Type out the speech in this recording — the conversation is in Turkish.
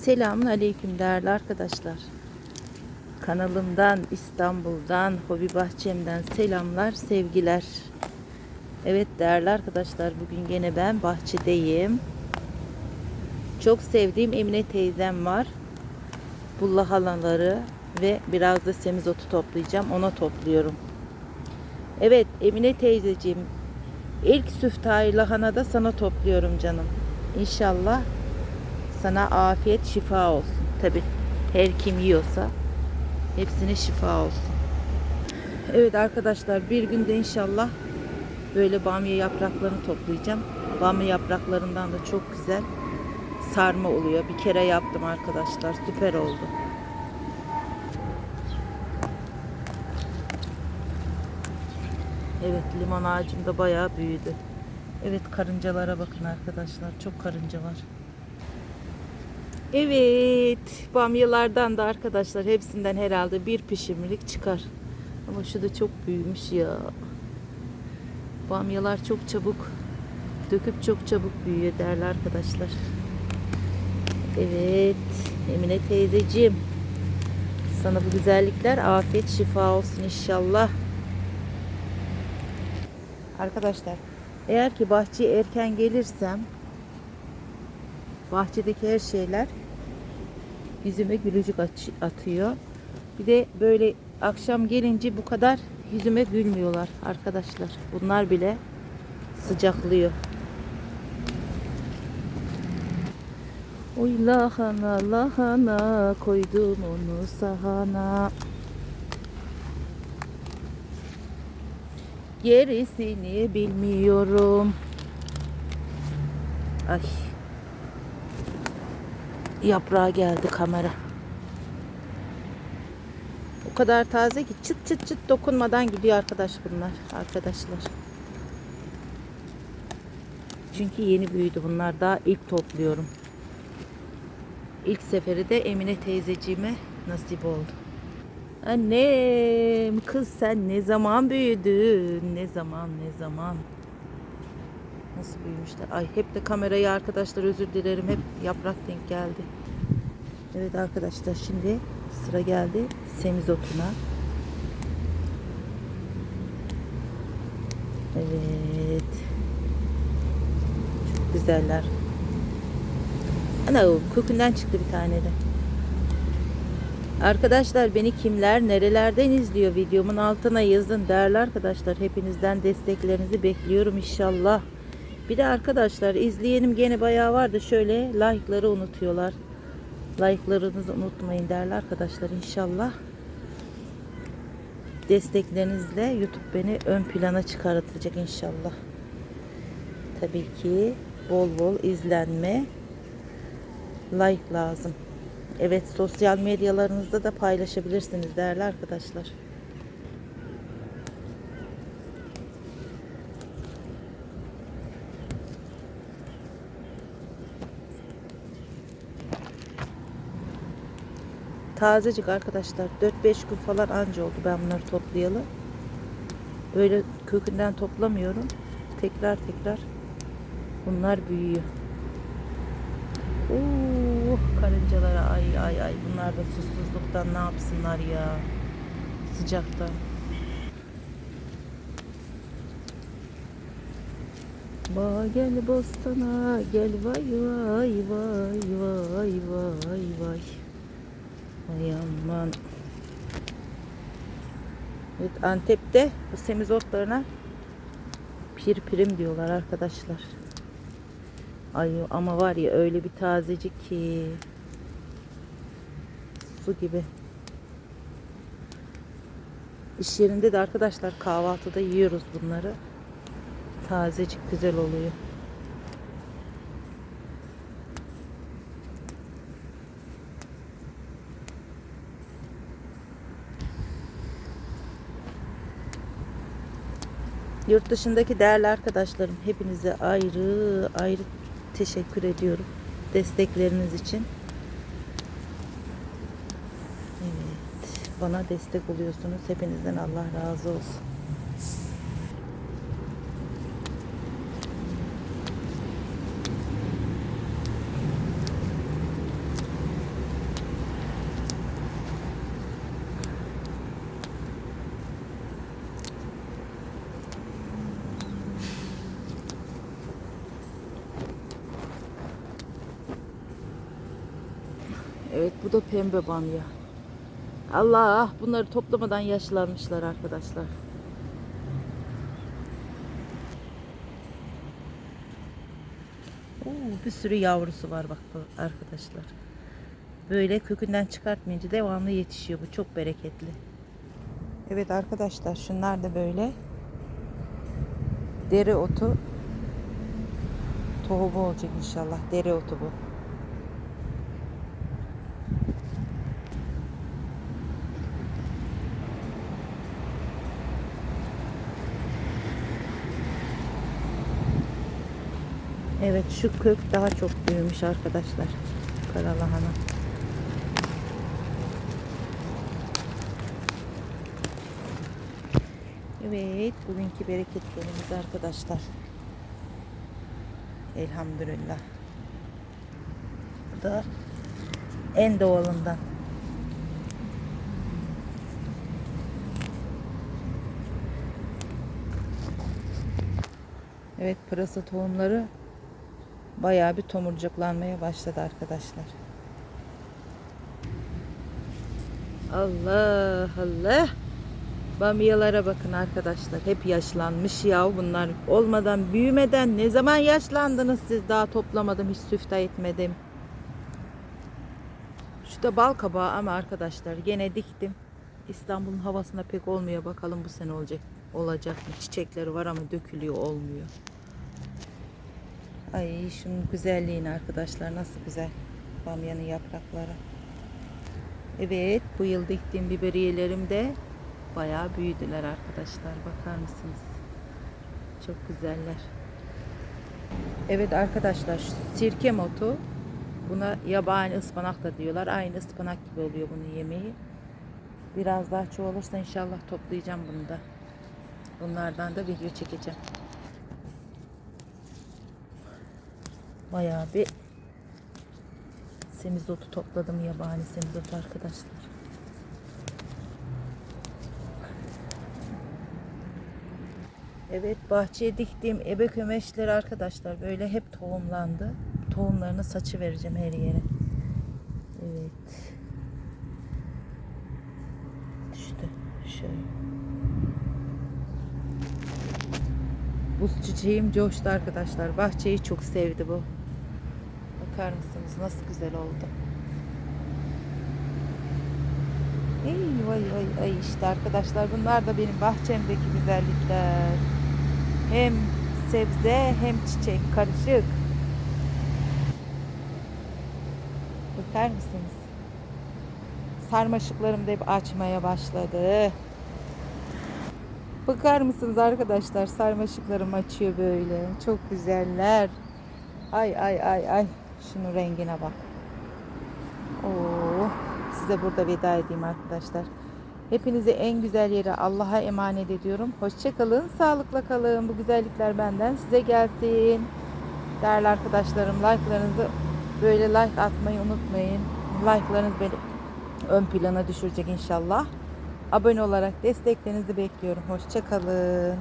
Selamun Aleyküm değerli arkadaşlar. Kanalımdan, İstanbul'dan, hobi bahçemden selamlar, sevgiler. Evet değerli arkadaşlar bugün gene ben bahçedeyim. Çok sevdiğim Emine teyzem var. Bulla halaları ve biraz da semizotu toplayacağım. Ona topluyorum. Evet Emine teyzeciğim ilk süftayı lahana da sana topluyorum canım. İnşallah sana afiyet şifa olsun. Tabi her kim yiyorsa hepsine şifa olsun. Evet arkadaşlar bir günde inşallah böyle bamya yapraklarını toplayacağım. Bamya yapraklarından da çok güzel sarma oluyor. Bir kere yaptım arkadaşlar. Süper oldu. Evet limon ağacım da bayağı büyüdü. Evet karıncalara bakın arkadaşlar. Çok karınca var. Evet bamyalardan da arkadaşlar hepsinden herhalde bir pişimlik çıkar. Ama şu da çok büyümüş ya. Bamyalar çok çabuk döküp çok çabuk büyüyor değerli arkadaşlar. Evet Emine teyzeciğim sana bu güzellikler afiyet şifa olsun inşallah. Arkadaşlar eğer ki bahçeye erken gelirsem bahçedeki her şeyler yüzüme gülücük atıyor. Bir de böyle akşam gelince bu kadar yüzüme gülmüyorlar arkadaşlar. Bunlar bile sıcaklıyor. Oy lahana lahana koydum onu sahana. Gerisini bilmiyorum. Ay. Yaprağa geldi kamera. O kadar taze ki çıt çıt çıt dokunmadan gidiyor arkadaş bunlar. Arkadaşlar. Çünkü yeni büyüdü bunlar. Daha ilk topluyorum. İlk seferi de Emine teyzeciğime nasip oldu. Annem kız sen ne zaman büyüdün? Ne zaman ne zaman? Nasıl büyümüşler? Ay hep de kamerayı arkadaşlar özür dilerim. Hep yaprak denk geldi. Evet arkadaşlar şimdi sıra geldi semizotuna. Evet. Çok güzeller. Ana kökünden çıktı bir tane de. Arkadaşlar beni kimler nerelerden izliyor videomun altına yazın değerli arkadaşlar hepinizden desteklerinizi bekliyorum inşallah. Bir de arkadaşlar izleyenim gene bayağı vardı şöyle like'ları unutuyorlar. Like'larınızı unutmayın değerli arkadaşlar inşallah. Desteklerinizle YouTube beni ön plana çıkartacak inşallah. Tabii ki bol bol izlenme, like lazım. Evet sosyal medyalarınızda da paylaşabilirsiniz değerli arkadaşlar. Tazecik arkadaşlar 4-5 gün falan anca oldu ben bunları toplayalı. Böyle kökünden toplamıyorum. Tekrar tekrar bunlar büyüyor. Oo, karıncalara ay ay ay bunlar da susuzluktan ne yapsınlar ya sıcaktan. Ba gel bostana gel vay vay vay vay vay. Ay aman. Evet Antep'te bu semizotlarına pir pirim diyorlar arkadaşlar. Ay ama var ya öyle bir tazecik ki su gibi. İş yerinde de arkadaşlar kahvaltıda yiyoruz bunları. Tazecik güzel oluyor. Yurt dışındaki değerli arkadaşlarım hepinize ayrı ayrı teşekkür ediyorum destekleriniz için. Evet, bana destek oluyorsunuz. Hepinizden Allah razı olsun. Evet bu da pembe bamya. Allah bunları toplamadan yaşlanmışlar arkadaşlar. Oo, bir sürü yavrusu var bak arkadaşlar. Böyle kökünden çıkartmayınca devamlı yetişiyor. Bu çok bereketli. Evet arkadaşlar şunlar da böyle deri otu tohumu olacak inşallah. Deri otu bu. Evet şu kök daha çok büyümüş arkadaşlar. Karalahana. Evet bugünkü bereketlerimiz arkadaşlar. Elhamdülillah. Bu da en doğalından. Evet pırasa tohumları bayağı bir tomurcuklanmaya başladı arkadaşlar. Allah Allah. Bamyalara bakın arkadaşlar. Hep yaşlanmış ya bunlar. Olmadan büyümeden ne zaman yaşlandınız siz? Daha toplamadım hiç süfta etmedim. Şu da bal kabağı ama arkadaşlar gene diktim. İstanbul'un havasına pek olmuyor. Bakalım bu sene olacak olacak mı? Çiçekleri var ama dökülüyor olmuyor. Ay şunun güzelliğini arkadaşlar nasıl güzel. Bamyanın yaprakları. Evet bu yıl diktiğim biberiyelerim de bayağı büyüdüler arkadaşlar. Bakar mısınız? Çok güzeller. Evet arkadaşlar sirke motu buna yabani ıspanak da diyorlar. Aynı ıspanak gibi oluyor bunun yemeği. Biraz daha çoğalırsa inşallah toplayacağım bunu da. Bunlardan da video çekeceğim. Bayağı bir semizotu topladım yabani semizotu arkadaşlar. Evet bahçeye diktiğim ebe kömeçleri arkadaşlar böyle hep tohumlandı. Tohumlarını saçı vereceğim her yere. Evet. Düştü. Şöyle. Buz çiçeğim coştu arkadaşlar. Bahçeyi çok sevdi bu. Bakar mısınız nasıl güzel oldu. Ey vay vay ay işte arkadaşlar bunlar da benim bahçemdeki güzellikler. Hem sebze hem çiçek karışık. Bakar mısınız? Sarmaşıklarım da hep açmaya başladı. Bakar mısınız arkadaşlar? Sarmaşıklarım açıyor böyle. Çok güzeller. Ay ay ay ay. Şunun rengine bak. Oo, size burada veda edeyim arkadaşlar. Hepinizi en güzel yere Allah'a emanet ediyorum. Hoşçakalın, sağlıkla kalın. Bu güzellikler benden size gelsin. Değerli arkadaşlarım, like'larınızı böyle like atmayı unutmayın. Like'larınız beni ön plana düşürecek inşallah. Abone olarak desteklerinizi bekliyorum. Hoşçakalın.